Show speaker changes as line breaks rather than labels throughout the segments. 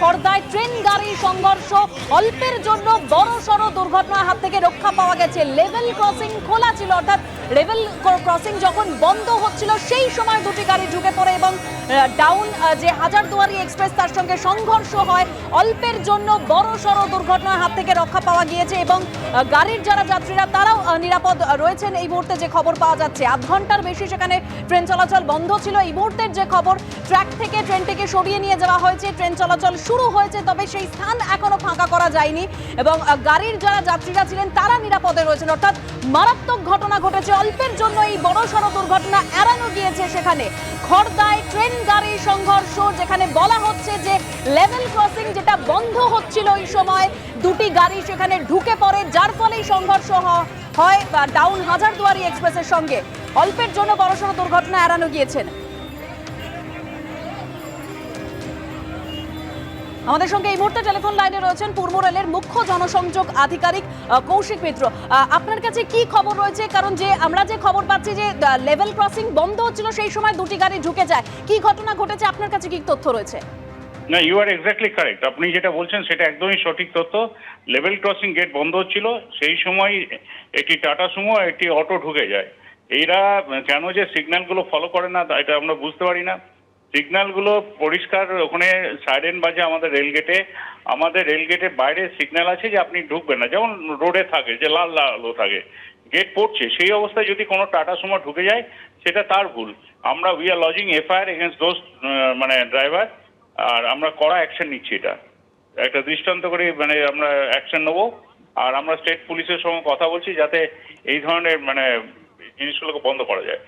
খড়দায় train গাড়ি সংঘর্ষ, অল্পের জন্য বড় সড় দুর্ঘটনার হাত থেকে রক্ষা পাওয়া গেছে লেভেল ক্রসিং খোলা ছিল, অর্থাৎ লেভেল ক্রসিং যখন বন্ধ হচ্ছিল, সেই সময় দুটি গাড়ি ঢুকে পড়ে এবং ডাউন যে হাজারদুয়ারি এক্সপ্রেস তার সঙ্গে সংঘর্ষ হয়। অল্পের জন্য বড় সড় দুর্ঘটনার হাত থেকে রক্ষা পাওয়া গিয়েছে এবং গাড়ির যারা যাত্রীরা তারাও নিরাপদ রয়েছেন। এই মুহূর্তে যে খবর পাওয়া যাচ্ছে, আধ ঘণ্টার বেশি সেখানে ট্রেন চলাচল বন্ধ ছিল। এই মুহূর্তের যে খবর, ট্র্যাক থেকে ট্রেনটিকে সরিয়ে নিয়ে যাওয়া হয়েছে। ট্রেন চলাচল শুরু হয়েছে, তবে সেই স্থান এখনও ফাঁকা করা যায়নি এবং গাড়ির যারা যাত্রীরা ছিলেন, তারা নিরাপদে রয়েছেন। অর্থাৎ মারাত্মক ঘটনা ঘটেছে। অল্পের জন্য এই বড় সড় দুর্ঘটনা এড়ানো গিয়েছে সেখানে। খড়দায় ট্রেন গাড়ি সংঘর্ষ, যেখানে বলা হচ্ছে যে লেভেল ক্রসিং যেটা বন্ধ হচ্ছিল ওই সময়, দুটি গাড়ি সেখানে ঢুকে পড়ে, যার ফলে সংঘর্ষ হয় ডাউন হাজারদুয়ারি এক্সপ্রেসের সঙ্গে। অল্পের জন্য বড়সড় দুর্ঘটনা এড়ানো গিয়েছেন। আমাদের সঙ্গে এই মুহূর্তে টেলিফোন লাইনে রয়েছেন পূর্ব রেলের মুখ্য জনসংযোগ আধিকারিক কৌশিক মিত্র। আপনার কাছে কি খবর রয়েছে? কারণ যে আমরা যে খবর পাচ্ছি যে লেভেল ক্রসিং বন্ধ হচ্ছিল, সেই সময় দুটি গাড়ি ঢুকে যায়। কি ঘটনা ঘটেছে? আপনার কাছে কি তথ্য রয়েছে?
না ইউ আর এক্স্যাক্টলি কারেক্ট আপনি যেটা বলছেন, সেটা একদমই সঠিক তথ্য। লেভেল ক্রসিং গেট বন্ধ হচ্ছিল, সেই সময় একটি টাটা সুমো একটি অটো ঢুকে যায়। এরা, কেন যে সিগন্যালগুলো ফলো করে না এটা আমরা বুঝতে পারি না। সিগন্যালগুলো পরিষ্কার, ওখানে সাইরেন বাজে আমাদের রেল গেটে। আমাদের রেল গেটের বাইরে সিগন্যাল আছে যে আপনি ঢুকবেন না। যেমন রোডে থাকে, যে লাল লাল থাকে। গেট পড়ছে, সেই অবস্থায় যদি কোনো টাটা সুমো ঢুকে যায়, সেটা তার ভুল। আমরা we are lodging FIR against those মানে ড্রাইভার আর আমরা কড়া অ্যাকশন নিচ্ছি এটা। একটা দৃষ্টান্ত করে মানে আমরা অ্যাকশন নেব। আর আমরা স্টেট পুলিশের সঙ্গে কথা বলছি যাতে এই ধরনের মানে জিনিসগুলোকে বন্ধ করা যায়।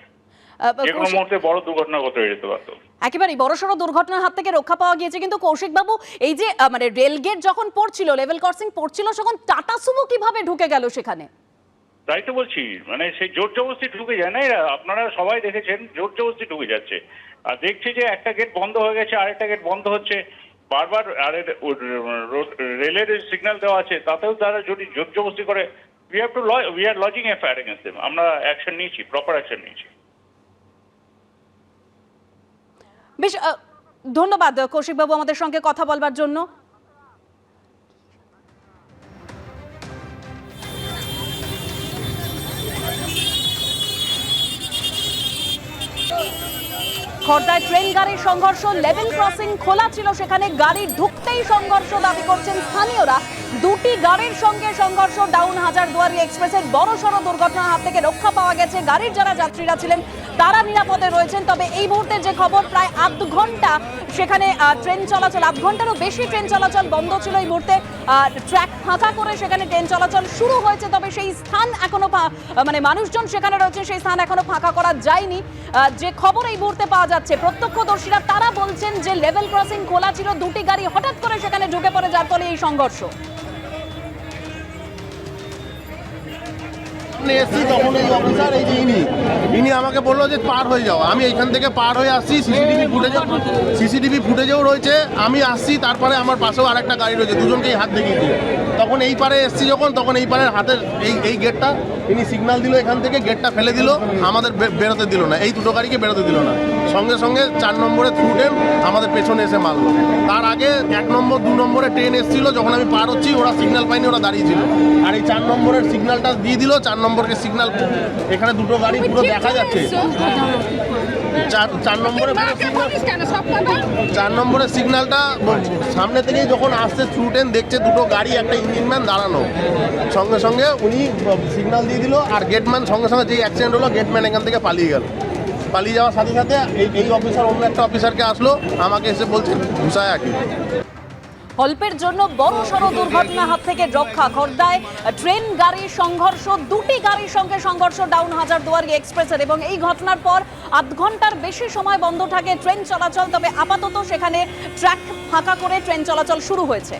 আহ,
যে কোনো
কৌশিক-
মুহূর্তে বড় দুর্ঘটনা ঘটে যেতে পারতো।
একেবারেই বড়সড় দুর্ঘটনার হাত থেকে রক্ষা পাওয়া গিয়েছে। কিন্তু কৌশিক বাবু এই যে মানে রেলগেট যখন পড়ছিল লেভেল ক্রসিং পড়ছিল তখন টাটা সুমো কীভাবে ঢুকে গেল সেখানে?
তাই তো বলছি মানে সেই জোর জবরদস্তি ঢুকে যায় না এরা? আপনারা সবাই দেখেছেন জোর জবরদস্তি ঢুকে যাচ্ছে। আর দেখছি যে একটা গেট বন্ধ হয়ে গেছে আরেকটা গেট বন্ধ হচ্ছে। বারবার আর রেলের সিগন্যাল দেওয়া আছে তাতেও তারা যদি জোর জবরদস্তি করে we have to we are lodging FIR against them আমরা অ্যাকশন নিয়েছি প্রপার অ্যাকশন নিয়েছি।
বেশ ধন্যবাদ কৌশিকবাবু আমাদের সঙ্গে কথা বলবার জন্য। খর্দায় ট্রেন গাড়ির সংঘর্ষ, লেভেল ক্রসিং খোলা ছিল সেখানে। গাড়ি ঢুকতেই সংঘর্ষ দাবি করছেন স্থানীয়রা। দুটি গাড়ির সঙ্গে সংঘর্ষ ডাউন হাজারদুয়ারি এক্সপ্রেসের বড় সড় দুর্ঘটনার হাত থেকে রক্ষা পাওয়া গেছে। গাড়ির যারা যাত্রীরা ছিলেন তারা নিরাপদে রয়েছেন, তবে এই মুহূর্তে যে খবর, প্রায় আধ ঘণ্টা সেখানে ট্রেন চলাচল, আধ ঘন্টারও বেশি ট্রেন চলাচল বন্ধ ছিল এই মুহূর্তে। ট্র্যাক ফাঁকা করে সেখানে ট্রেন চলাচল শুরু হয়েছে, তবে সেই স্থান এখনও মানে মানুষজন সেখানে রয়েছে, সেই স্থান এখনও ফাঁকা করা যায়নি। যে খবর এই মুহূর্তে পাওয়া যাচ্ছে, প্রত্যক্ষদর্শীরা তারা বলছেন যে লেভেল ক্রসিং খোলা ছিল, দুটি গাড়ি হঠাৎ করে সেখানে ঢুকে পড়ে, যার ফলে এই সংঘর্ষ।
সামনে এসছি তখন এই অফিসার এই যে ইনি ইনি আমাকে বলল যে পার হয়ে যাও। আমি এইখান থেকে পার হয়ে আসছি সিসিটিভি ফুটেজে সিসিটিভি ফুটেজেও রয়েছে। আমি আসছি, তারপরে আমার পাশেও আরেকটা গাড়ি রয়েছে, দুজনকেই হাত দেখিয়েছি। তখন এই পারে এসছি যখন তখন এই পারের হাতের এই এই গেটটা ইনি সিগনাল দিল এখান থেকে গেটটা ফেলে দিল আমাদের বেরোতে দিল না। এই দুটো গাড়িকে বেরোতে দিল না। সঙ্গে সঙ্গে চার নম্বরে থ্রু ট্রেন আমাদের পেছনে এসে মারলো। তার আগে এক নম্বর দু নম্বরে ট্রেন এসেছিল যখন আমি পার হচ্ছি ওরা সিগনাল পাইনি ওরা দাঁড়িয়েছিল আর এই চার নম্বরের সিগনালটা দিয়ে দিল চার নম্বরকে সিগনাল এখানে দুটো গাড়ি পুরো দেখা যাচ্ছে। চার চার নম্বরে চার নম্বরের সিগন্যালটা সামনে থেকে যখন আসছে থ্রু ট্রেন দেখছে দুটো গাড়ি একটা ইঞ্জিন ম্যান দাঁড়ানো সঙ্গে সঙ্গে উনি সিগন্যাল দিয়ে দিল আর গেটম্যান সঙ্গে সঙ্গে যেই অ্যাক্সিডেন্ট হলো গেটম্যান এখান থেকে পালিয়ে গেল। পালিয়ে যাওয়ার সাথে সাথে এই এই অফিসার অন্য একটা অফিসারকে আসলো আমাকে এসে বলছে ঘুষায় আঁকি
অল্পের জন্য বড় সড় দুর্ঘটনা হাত থেকে রক্ষা খর্দায় ট্রেন গাড়ির সংঘর্ষ, দুটি গাড়ির সঙ্গে সংঘর্ষ ডাউন হাজারদুয়ারি এক্সপ্রেসের এবং এই ঘটনার পর আধ ঘণ্টার বেশি সময় বন্ধ থাকে ট্রেন চলাচল, তবে আপাতত সেখানে ট্র্যাক ফাঁকা করে ট্রেন চলাচল শুরু হয়েছে।